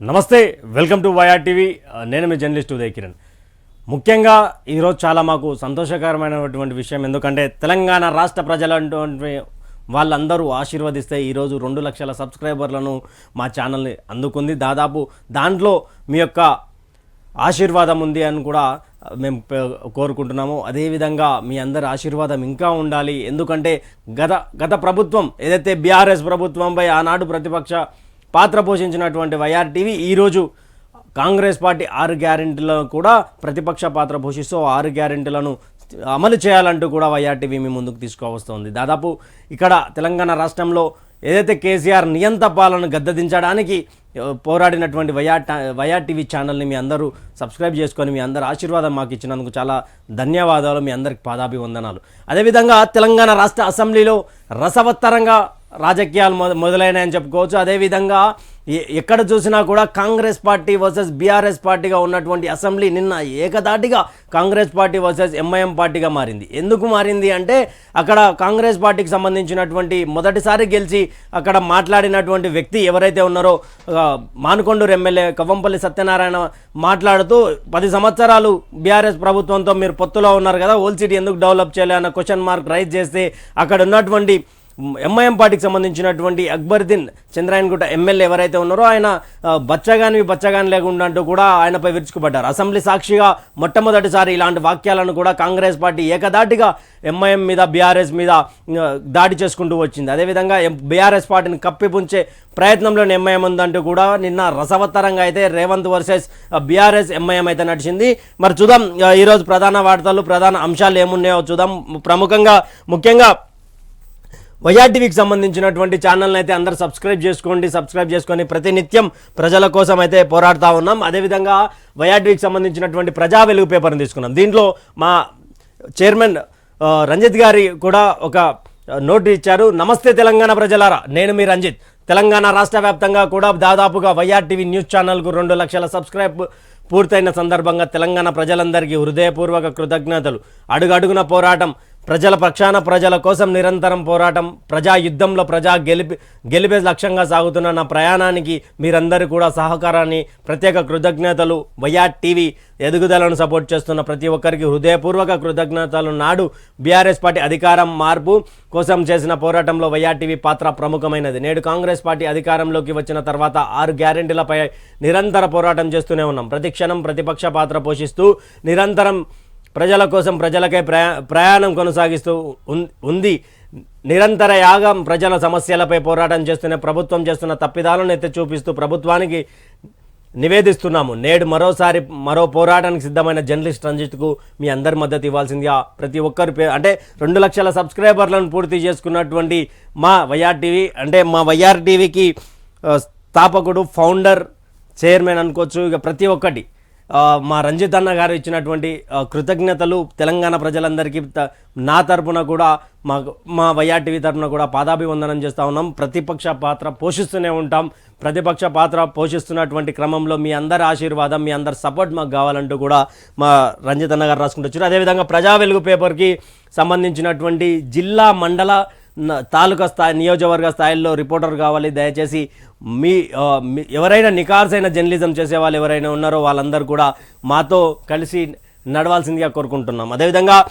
నమస్తే welcome to YR TV నేను మీ journalist Uday Kiran. ముఖ్యంగా ఈరోజు చాలా మాకు సంతోషకరమైనటువంటి విషయం ఎందుకంటే తెలంగాణ రాష్ట్ర ప్రజలంటువంటి వాళ్ళందరూ ఆశీర్వదిస్తే ఈరోజు రెండు లక్షల సబ్స్క్రైబర్లను మా ఛానల్ని అందుకుంది. దాదాపు దాంట్లో మీ యొక్క ఆశీర్వాదం ఉంది అని కూడా మేము కోరుకుంటున్నాము. అదేవిధంగా మీ అందరి ఆశీర్వాదం ఇంకా ఉండాలి. ఎందుకంటే గత గత ప్రభుత్వం ఏదైతే బీఆర్ఎస్ ప్రభుత్వంపై ఆనాడు ప్రతిపక్ష పాత్ర పోషించినటువంటి వైఆర్ టీవీ ఈరోజు కాంగ్రెస్ పార్టీ ఆరు గ్యారెంటీలను కూడా ప్రతిపక్ష పాత్ర పోషిస్తూ ఆరు గ్యారెంటీలను అమలు చేయాలంటూ కూడా వైఆర్టీవీ మీ ముందుకు తీసుకువస్తోంది. దాదాపు ఇక్కడ తెలంగాణ రాష్ట్రంలో ఏదైతే కేసీఆర్ నియంత పాలన గద్దదించడానికి పోరాడినటువంటి వైఆర్ వైఆర్టీవీ వైఆర్ టీవీ ఛానల్ని మీ అందరూ సబ్స్క్రైబ్ చేసుకొని మీ అందరు ఆశీర్వాదం మాకు ఇచ్చినందుకు చాలా ధన్యవాదాలు. మీ అందరికి పాదాభివందనాలు. అదేవిధంగా తెలంగాణ రాష్ట్ర అసెంబ్లీలో రసవత్తరంగా రాజకీయాలు మొద మొదలైనాయని చెప్పుకోవచ్చు. అదేవిధంగా ఎ- ఎక్కడ చూసినా కూడా కాంగ్రెస్ పార్టీ వర్సెస్ బీఆర్ఎస్ పార్టీగా ఉన్నటువంటి అసెంబ్లీ నిన్న ఏకదాటిగా కాంగ్రెస్ పార్టీ వర్సెస్ ఎంఐఎం పార్టీగా మారింది. ఎందుకు మారింది అంటే అక్కడ కాంగ్రెస్ పార్టీకి సంబంధించినటువంటి మొదటిసారి గెలిచి అక్కడ మాట్లాడినటువంటి వ్యక్తి ఎవరైతే ఉన్నారో ఆ, మానుకొండూరు ఎమ్మెల్యే కవ్వంపల్లి సత్యనారాయణ మాట్లాడుతూ పది సంవత్సరాలు బీఆర్ఎస్ ప్రభుత్వంతో మీరు పొత్తులో ఉన్నారు కదా ఓల్డ్ సిటీ ఎందుకు డెవలప్ చేయాలి అన్న క్వశ్చన్ మార్క్ రైజ్ చేస్తే అక్కడ ఉన్నటువంటి ఎంఐఎం పార్టీకి సంబంధించినటువంటి అక్బరుద్దీన్ చంద్రాయణగుట్ట ఎమ్మెల్యే ఎవరైతే ఉన్నారో ఆయన బచ్చగాని బచ్చగాని లేకుండా అంటూ కూడా ఆయనపై విరుచుకుపడ్డారు. అసెంబ్లీ సాక్షిగా మొట్టమొదటిసారి ఇలాంటి వాక్యాలను కూడా కాంగ్రెస్ పార్టీ ఏకదాటిగా ఎంఐఎం మీద బీఆర్ఎస్ మీద దాడి చేసుకుంటూ వచ్చింది. అదేవిధంగా బీఆర్ఎస్ పార్టీని కప్పిపుంచే ప్రయత్నంలో ఎంఐఎం ఉందంటూ కూడా నిన్న రసవత్తరంగా అయితే రేవంత్ వర్సెస్ బీఆర్ఎస్ ఎంఐఎం అయితే నడిచింది. మరి చూద్దాం ఈరోజు ప్రధాన వార్తలు ప్రధాన అంశాలు ఏమున్నాయో చూద్దాం. ప్రముఖంగా ముఖ్యంగా వైఆర్టీవీకి సంబంధించినటువంటి ఛానల్ని అయితే అందరు సబ్స్క్రైబ్ చేసుకోండి సబ్స్క్రైబ్ చేసుకొని ప్రతినిత్యం ప్రజల కోసం అయితే పోరాడుతూ ఉన్నాం. అదేవిధంగా వైఆర్టీవీకి సంబంధించినటువంటి ప్రజా వెలుగు పేపర్ని తీసుకున్నాం. దీంట్లో మా చైర్మన్ రంజిత్ గారి కూడా ఒక నోటు ఇచ్చారు. నమస్తే తెలంగాణ ప్రజలారా నేను మీ రంజిత్. తెలంగాణ రాష్ట్ర వ్యాప్తంగా కూడా దాదాపుగా వైఆర్టీవీ న్యూస్ ఛానల్కు రెండు లక్షల సబ్స్క్రైబ్ పూర్తయిన సందర్భంగా తెలంగాణ ప్రజలందరికీ హృదయపూర్వక కృతజ్ఞతలు. అడుగడుగున పోరాటం ప్రజల పక్షాన ప్రజల కోసం నిరంతరం పోరాటం ప్రజా యుద్ధంలో ప్రజా గెలిపి గెలిపే లక్ష్యంగా సాగుతున్న నా ప్రయాణానికి మీరందరూ కూడా సహకారాన్ని ప్రత్యేక కృతజ్ఞతలు. వైఆర్ టీవీ ఎదుగుదలను సపోర్ట్ చేస్తున్న ప్రతి ఒక్కరికి హృదయపూర్వక కృతజ్ఞతలు నాడు బీఆర్ఎస్ పార్టీ అధికారం మార్పు కోసం చేసిన పోరాటంలో వైఆర్ టీవీ పాత్ర ప్రముఖమైనది. నేడు కాంగ్రెస్ పార్టీ అధికారంలోకి వచ్చిన తర్వాత ఆరు గ్యారెంటీలపై నిరంతర పోరాటం చేస్తూనే ఉన్నాం. ప్రతి క్షణం ప్రతిపక్ష పాత్ర పోషిస్తూ నిరంతరం ప్రజల కోసం ప్రజలకే ప్రయా ప్రయాణం కొనసాగిస్తూ ఉంది. నిరంతర యాగం ప్రజల సమస్యలపై పోరాటం చేస్తున్న ప్రభుత్వం చేస్తున్న తప్పిదాలను ఎత్తి చూపిస్తూ ప్రభుత్వానికి నివేదిస్తున్నాము. నేడు మరోసారి మరో పోరాటానికి సిద్ధమైన జర్నలిస్ట్ రంజిత్కు మీ అందరి మద్దతు ఇవ్వాల్సిందిగా ప్రతి ఒక్కరి పేరు అంటే రెండు లక్షల సబ్స్క్రైబర్లను పూర్తి చేసుకున్నటువంటి మా వైఆర్ టీవీ అంటే మా వైఆర్ టీవీకి స్థాపకుడు ఫౌండర్ చైర్మన్ అనుకోవచ్చు ఇక ప్రతి ఒక్కటి. మా రంజిత్ అన్న గారు ఇచ్చినటువంటి కృతజ్ఞతలు తెలంగాణ ప్రజలందరికీ. నా తరపున కూడా మా మా వైఆర్ టీవీ తరపున కూడా పాదాభివందనం చేస్తూ ఉన్నాం. ప్రతిపక్ష పాత్ర పోషిస్తూనే ఉంటాం. ప్రతిపక్ష పాత్ర పోషిస్తున్నటువంటి క్రమంలో మీ అందరి ఆశీర్వాదం మీ అందరి సపోర్ట్ మాకు కావాలంటూ కూడా మా రంజిత్ అన్న గారు రాసుకుంటూ వచ్చారు. అదేవిధంగా ప్రజా వెలుగు పేపర్కి సంబంధించినటువంటి జిల్లా మండల తాలూకా స్థాయి నియోజకవర్గ స్థాయిలో రిపోర్టర్ కావాలి. దయచేసి మీ మీ- ఎవరైనా నికార్సైన జర్నలిజం చేసే వాళ్ళు ఎవరైనా ఉన్నారో వాళ్ళందరూ కూడా మాతో కలిసి నడవాల్సిందిగా కోరుకుంటున్నాం. అదేవిధంగా